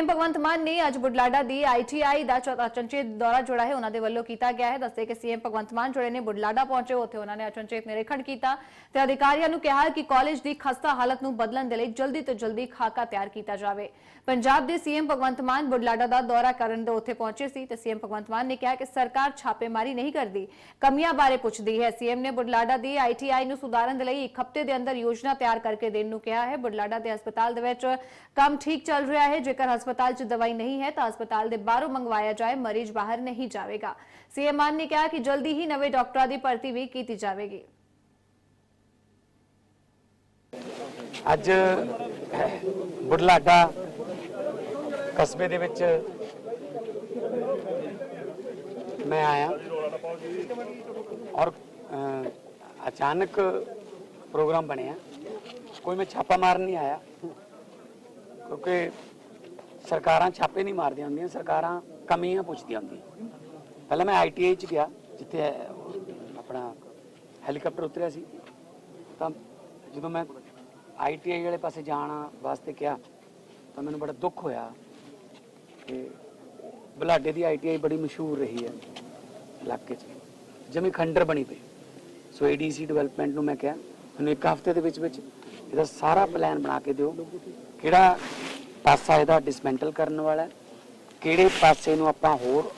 CM Bhagwant ਮਾਨ ਨੇ ਅੱਜ ਬੁਢਲਾਡਾ ਦੀ ITI ਦਾ ਚੌਥਾ ਅਚਨਚੇਤ ਦੌਰਾ ਜੋੜਾ ਹੈ। ਉਹਨਾਂ ਦੇ ਵੱਲੋਂ ਕੀਤਾ ਗਿਆ ਹੈ। ਦੱਸਦੇ ਕਿ ਸੀਐਮ ਭਗਵੰਤ ਮਾਨ ਜਿਹੜੇ ਨੇ ਬੁਢਲਾਡਾ ਪਹੁੰਚੇ, ਉੱਥੇ ਉਹਨਾਂ ਨੇ ਅਚਨਚੇਤ ਨਿਰੀਖਣ ਕੀਤਾ ਤੇ ਅਧਿਕਾਰੀਆਂ ਨੂੰ ਕਿਹਾ ਕਿ ਕਾਲਜ ਦੀ ਖਸਤਾ ਹਾਲਤ ਨੂੰ ਬਦਲਣ ਦੇ ਲਈ ਜਲਦੀ ਤੋਂ ਜਲਦੀ ਖਾਕਾ ਤਿਆਰ ਕੀਤਾ ਜਾਵੇ। ਪੰਜਾਬ ਦੇ ਸੀਐਮ ਭਗਵੰਤ ਮਾਨ ਬੁਢਲਾਡਾ ਦਾ ਦੌਰਾ ਕਰਨ ਦੇ ਉੱਥੇ ਪਹੁੰਚੇ ਸੀ ਤੇ ਸੀਐਮ ਭਗਵੰਤ ਮਾਨ ਨੇ ਕਿਹਾ ਕਿ ਸਰਕਾਰ ਛਾਪੇਮਾਰੀ ਨਹੀਂ ਕਰਦੀ, ਕਮੀਆਂ ਬਾਰੇ ਪੁੱਛਦੀ ਹੈ। ਸੀਐਮ ਨੇ ਬੁਢਲਾਡਾ ਦੀ ਆਈਟੀਆਈ ਨੂੰ ਸੁਧਾਰਨ ਦੇ ਲਈ ਇੱਕ ਹਫ਼ਤੇ ਦੇ ਅੰਦਰ ਯੋਜਨਾ ਤਿਆਰ ਕਰਕੇ ਦੇਣ ਨੂੰ ਕਿਹਾ ਹੈ। ਬੁਢਲਾਡਾ ਦੇ ਹਸਪਤਾਲ ਦੇ ਵਿੱਚ ਕੰਮ ਠੀਕ ਚੱਲ ਰਿਹਾ ਹੈ। ਜੇਕਰ ਹਸਪਤਾਲ 'ਚ ਦਵਾਈ ਨਹੀਂ ਹੈ ਤਾਂ ਹਸਪਤਾਲ ਦੇ ਬਾਹਰੋਂ ਮੰਗਵਾਇਆ ਜਾਏ ਮਰੀਜ਼ ਬਾਹਰ ਨਹੀਂ ਜਾਵੇਗਾ ਸੀਐਮ ਮਾਨ ਨੇ ਕਿਹਾ ਕਿ ਜਲਦੀ ਹੀ ਨਵੇਂ ਡਾਕਟਰਾਂ ਦੀ ਭਰਤੀ ਵੀ ਕੀਤੀ ਜਾਵੇਗੀ ਅੱਜ ਬੁਢਲਾਡਾ ਕਸਬੇ ਦੇ ਵਿੱਚ ਮੈਂ ਆਇਆ ਔਰ ਅ, ਅਚਾਨਕ ਪ੍ਰੋਗਰਾਮ ਬਣਿਆ ਕੋਈ ਮੈਂ ਛਾਪਾ ਮਾਰਨ ਨਹੀਂ ਆਇਆ ਕਿਉਂਕਿ ਸਰਕਾਰਾਂ ਛਾਪੇ ਨਹੀਂ ਮਾਰਦੀਆਂ ਹੁੰਦੀਆਂ, ਸਰਕਾਰਾਂ ਕਮੀਆਂ ਪੁੱਛਦੀਆਂ ਹੁੰਦੀਆਂ। ਪਹਿਲਾਂ ਮੈਂ ਆਈਟੀਆਈ ਚ ਗਿਆ, ਜਿੱਥੇ ਆਪਣਾ ਹੈਲੀਕਾਪਟਰ ਉਤਰਿਆ ਸੀ। ਤਾਂ ਜਦੋਂ ਮੈਂ ਆਈਟੀਆਈ ਵਾਲੇ ਪਾਸੇ ਜਾਣ ਵਾਸਤੇ ਕਿਹਾ, ਤਾਂ ਮੈਨੂੰ ਬੜਾ ਦੁੱਖ ਹੋਇਆ ਕਿ ਬਲਾਡੇ ਦੀ ਆਈਟੀਆਈ ਬੜੀ ਮਸ਼ਹੂਰ ਰਹੀ ਹੈ ਇਲਾਕੇ 'ਚ। ਜਮੀ ਖੰਡਰ ਬਣੀ ਪਈ। ਸੋ ਏਡੀਸੀ ਡਿਵੈਲਪਮੈਂਟ ਨੂੰ ਮੈਂ ਕਿਹਾ, ਮੈਨੂੰ ਇੱਕ ਹਫ਼ਤੇ ਦੇ ਵਿੱਚ ਵਿੱਚ ਇਹਦਾ ਸਾਰਾ ਪਲਾਨ ਬਣਾ ਕੇ ਦਿਓ। ਕਿਹੜਾ ਪਾਸਾ ਇਹਦਾ ਡਿਸਮੈਂਟਲ ਕਰਨ ਵਾਲਾ ਕਿਹੜੇ ਪਾਸੇ ਨੂੰ ਆਪਾਂ ਹੋਰ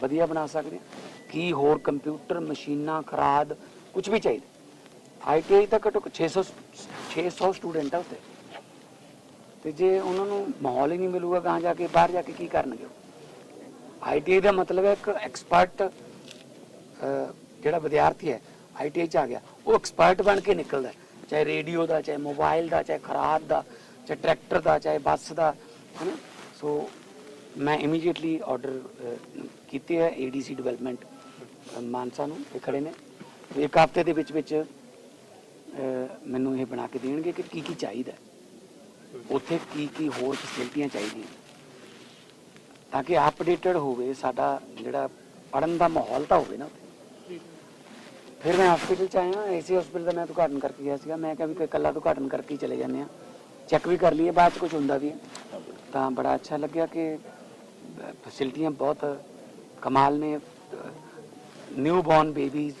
ਵਧੀਆ ਬਣਾ ਸਕਦੇ ਹਾਂ? ਕੀ ਹੋਰ ਕੰਪਿਊਟਰ ਮਸ਼ੀਨਾਂ ਖਰਾਦ ਕੁਝ ਵੀ ਚਾਹੀਦਾ? ਆਈਟੀਆਈ ਤਾਂ ਘੱਟੋ ਘੱਟ 600 600 ਸਟੂਡੈਂਟ ਆ ਉੱਥੇ। ਤੇ ਜੇ ਉਹਨਾਂ ਨੂੰ ਮਾਹੌਲ ਹੀ ਨਹੀਂ ਮਿਲੂਗਾ ਕਹਾਂ ਜਾ ਕੇ, ਬਾਹਰ ਜਾ ਕੇ ਕੀ ਕਰਨਗੇ ਆਈਟੀਆਈ ਦਾ ਮਤਲਬ ਹੈ ਇੱਕ ਐਕਸਪਰਟ ਜਿਹੜਾ ਵਿਦਿਆਰਥੀ ਹੈ ਆਈਟੀਆਈ ਚ ਆ ਗਿਆ। ਉਹ ਐਕਸਪਰਟ ਬਣ ਕੇ ਨਿਕਲਦਾ ਚਾਹੇ ਰੇਡੀਓ ਦਾ, ਚਾਹੇ ਮੋਬਾਈਲ ਦਾ, ਚਾਹੇ ਖਰਾਦ ਦਾ। ਚਾਹੇ ਟਰੈਕਟਰ ਦਾ, ਚਾਹੇ ਬੱਸ ਦਾ, ਹਨਾ? ਸੋ ਮੈਂ ਇਮੀਡੀਏਟਲੀ ਆਰਡਰ ਕੀਤੇ ਹੈ ਏਡੀਸੀ ਡਿਵੈਲਪਮੈਂਟ ਮਾਨਸਾ ਨੂੰ, ਇਹ ਖੜੇ ਨੇ। ਇੱਕ ਹਫ਼ਤੇ ਦੇ ਵਿੱਚ ਵਿੱਚ ਮੈਨੂੰ ਇਹ ਬਣਾ ਕੇ ਦੇਣਗੇ ਕਿ ਕੀ ਕੀ ਚਾਹੀਦਾ ਉੱਥੇ ਕੀ ਕੀ ਹੋਰ ਫੈਸਿਲਿਟੀਆਂ ਚਾਹੀਦੀਆਂ ਤਾਂ ਕਿ ਅਪਡੇਟਡ ਹੋਵੇ, ਸਾਡਾ ਜਿਹੜਾ ਪੜਨ ਦਾ ਮਾਹੌਲ ਤਾਂ ਹੋਵੇ ਨਾ ਉੱਥੇ। ਫਿਰ ਮੈਂ ਹਸਪੀਟਲ ਚ ਆਇਆ ਏਸੀ ਹਸਪੀਟਲ ਦਾ ਮੈਂ ਉਦਘਾਟਨ ਕਰਕੇ ਗਿਆ ਸੀਗਾ। ਮੈਂ ਕਿਹਾ ਵੀ ਕੋਈ ਇਕੱਲਾ ਉਦਘਾਟਨ ਕਰਕੇ ਹੀ ਚਲੇ ਜਾਂਦੇ ਆ ਚੈੱਕ ਵੀ ਕਰ ਲਈਏ, ਬਾਅਦ ਚ ਕੁਝ ਹੁੰਦਾ ਵੀ ਹੈ। ਤਾਂ ਬੜਾ ਅੱਛਾ ਲੱਗਿਆ ਕਿ ਫੈਸਿਲਿਟੀਆਂ ਬਹੁਤ ਕਮਾਲ ਨੇ। ਨਿਊ ਬੌਰਨ ਬੇਬੀਜ਼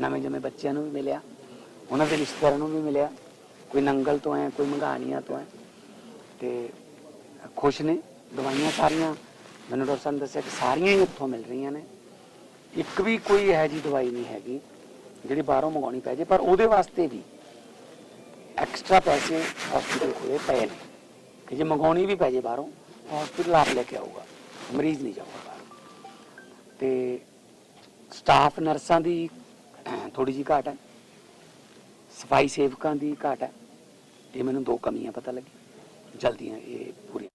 ਨਵੇਂ ਜੰਮੇ ਬੱਚਿਆਂ ਨੂੰ ਵੀ ਮਿਲਿਆ। ਉਹਨਾਂ ਦੇ ਰਿਸ਼ਤੇਦਾਰਾਂ ਨੂੰ ਵੀ ਮਿਲਿਆ। ਕੋਈ ਨੰਗਲ ਤੋਂ ਹੈ, ਕੋਈ ਮੰਗਾਣੀਆਂ ਤੋਂ ਹੈ। ਤੇ ਖੁਸ਼ ਨੇ, ਦਵਾਈਆਂ ਸਾਰੀਆਂ। ਮੈਨੂੰ ਡਾਕਟਰ ਸਾਹਿਬ ਨੇ ਦੱਸਿਆ ਕਿ ਸਾਰੀਆਂ ਹੀ ਉੱਥੋਂ ਮਿਲ ਰਹੀਆਂ ਨੇ। ਇੱਕ ਵੀ ਕੋਈ ਇਹੋ ਜਿਹੀ ਦਵਾਈ ਨਹੀਂ ਹੈਗੀ, ਜਿਹੜੀ ਬਾਹਰੋਂ ਮੰਗਾਉਣੀ ਪੈ ਜੇ, ਪਰ ਉਹਦੇ ਵਾਸਤੇ ਵੀ ਐਕਸਟਰਾ ਪੈਸੇ ਹਸਪੀਟਲ ਕੋਲੇ ਪਏ ਨੇ। ਕਿ ਜੇ ਮੰਗਾਉਣੀ ਵੀ ਪੈ ਜੇ ਬਾਹਰੋਂ ਹਸਪੀਟਲ ਆਪ ਲੈ ਕੇ ਆਊਗਾ। ਮਰੀਜ਼ ਨਹੀਂ ਜਾਊਗਾ ਬਾਹਰ। ਤੇ ਸਟਾਫ ਨਰਸਾਂ ਦੀ ਥੋੜੀ ਜਿਹੀ ਘਾਟ ਹੈ। ਸਫ਼ਾਈ ਸੇਵਕਾਂ ਦੀ ਘਾਟ ਹੈ। ਇਹ ਮੈਨੂੰ ਦੋ ਕਮੀਆਂ ਪਤਾ ਲੱਗੀ ਜਲਦੀਆਂ ਇਹ ਪੂਰੀ